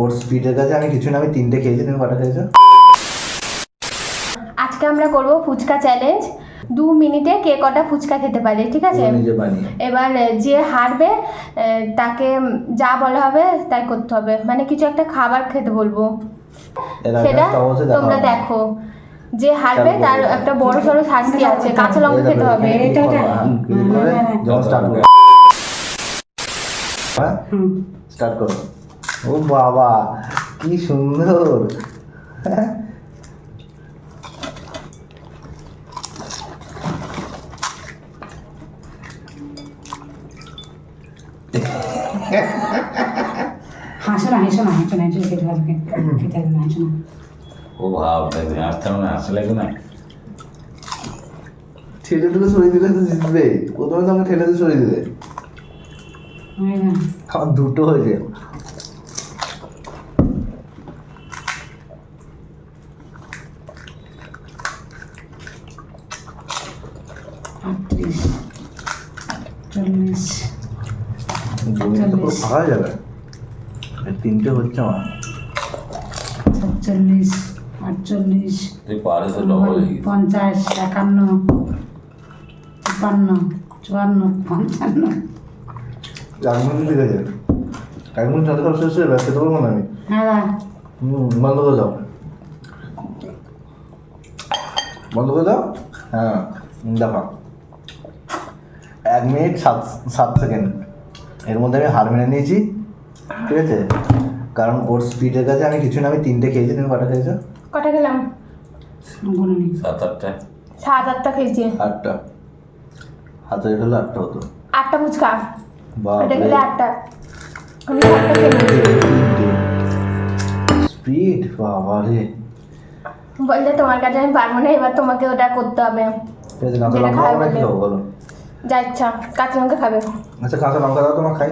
ওর স্পিডের কাছে আমি কিছু না আমি তিনটে খেয়েছি তুমি কটা খেয়েছো? আজকে আমরা করব ফুচকা চ্যালেঞ্জ দু মিনিটে কে কটা ফুচকা খেতে পারে ঠিক আছে? এবার যে হারবে তাকে যা বলা হবে তাই করতে হবে। মানে কিছু একটা খাবার খেতে বলব। সেটা তোমরা দেখো। যে হারবে তার একটা বড় সড়ো শাস্তি আছে কাঁচা লঙ্কা খেতে হবে। এটা, হ্যাঁ, স্টার্ট করো হ্যাঁ। স্টার্ট করো। ও বাবা কি সুন্দর। হ্যাঁ? হাসো না হেসো না হেসো না হেসো খেতে পারবে খেতে হবে না হেসো না। ও ভাব দেখবে না আসলে কি না ঠেলে ঠেলে সরিয়ে দিলে তো জিতবে। প্রথমে তো আমাকে ঠেলে দিয়ে সরিয়ে দিলে। আমার দুটো হয়েছে হয়ে যাবে। তিনটে হচ্ছে আমার। সাতচল্লিশ পারে পঞ্চাশ একান্ন তিপ্পান্ন চুয়ান্ন পঞ্চান্ন। শেষ হয়ে না আমি। হ্যাঁ বন্ধ করে দাও। বন্ধ করে দাও? হ্যাঁ এক মিনিট সাত সাত সেকেন্ড। এর মধ্যে আমি হার মেনে নিয়েছি ঠিক আছে? কারণ ওর স্পিডের কাছে আমি কিছু না আমি তিনটে খেয়েছি তুমি কটা খেয়েছো? কটা খেলাম? গুনে নি সাত আটটা। সাত আটটা খেয়েছি আটটা। হাতে রেট আটটা হতো। আটটা ফুচকা। এটা খেলে আটটা। আমি সাতটা খেয়ে নিয়েছি। স্পিড বাবা রে বললে তোমার কাছে আমি পারব না এবার তোমাকে ওটা করতে হবে। যেটা খাব বলে। যা ইচ্ছা কাঁচা লঙ্কা খাবে। আচ্ছা কাঁচা লঙ্কা দাও তোমার খাই।